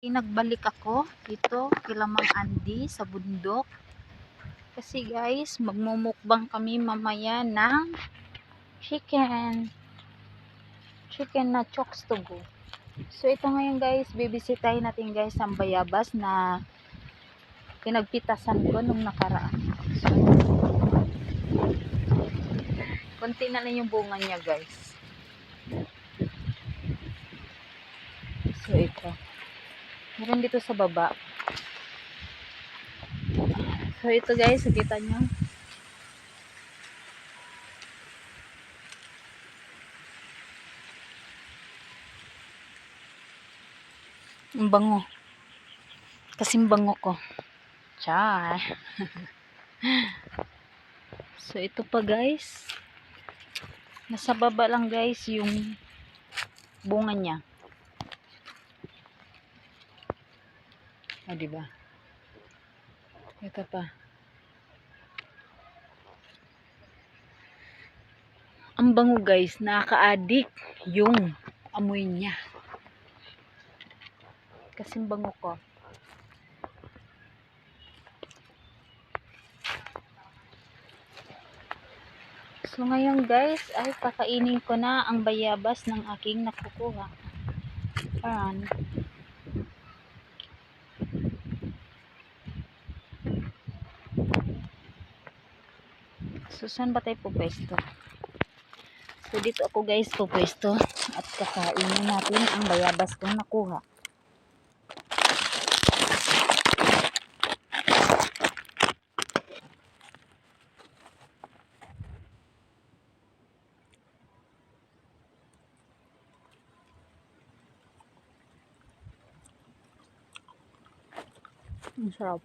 Nagbalik ako dito kila Mang Andy sa bundok. Kasi guys, magmumukbang kami mamaya ng chicken. Chicken na chokes to go. So ito ngayon guys, bibisitahin natin guys ang bayabas na pinagpitasan ko nung nakaraan. So, konti na lang yung bunga niya guys. So ito. Meron dito sa baba. So ito guys, nakita nyo. Ang bango. Kasing bango ko. Char. so ito pa guys. Nasa baba lang guys yung bunga niya. Ah, di ba? Ito pa. Ang bango guys, nakaka-addict yung amoy niya. Kasing bango ko. So ngayon guys, ay kakainin ko na ang bayabas ng aking nakukuha. Ayan. So, saan ba tayo pupwesto? So, dito ako guys pupwesto at kakainin natin ang bayabas kong nakuha. Ang sarap.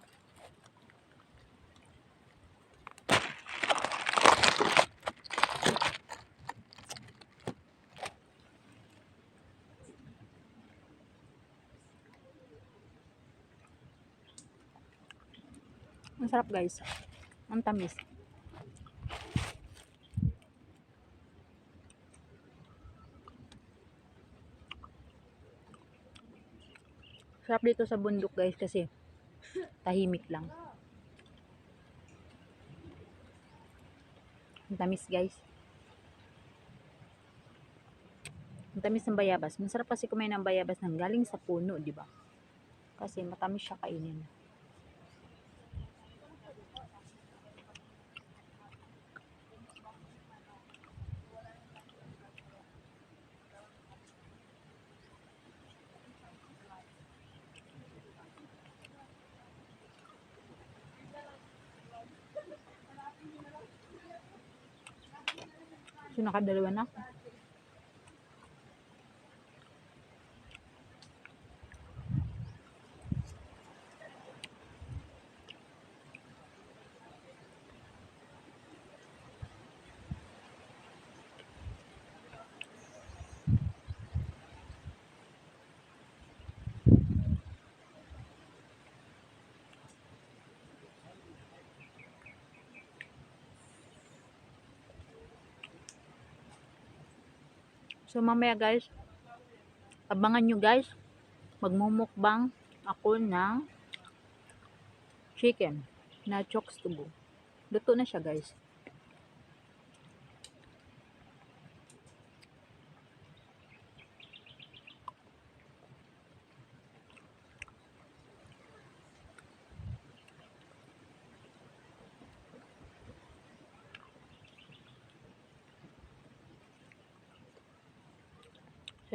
Ang sarap guys. Ang tamis. Sarap dito sa bundok guys kasi tahimik lang. Ang tamis guys. Ang tamis ng bayabas. Masarap kasi kumain ng bayabas ng galing sa puno, di ba? Kasi matamis siya kainin. So, nakadalawa na ako. So mamaya guys, abangan nyo guys, magmumukbang ako ng chicken na chokes to go. Luto na siya guys.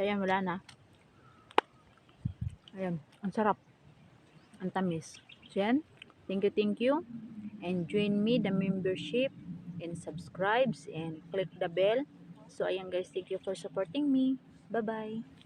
Ayan, wala na. Ayan, ang sarap. Ang tamis. So yan, thank you, thank you. And join me the membership and subscribes and click the bell. So ayan guys, thank you for supporting me. Bye-bye.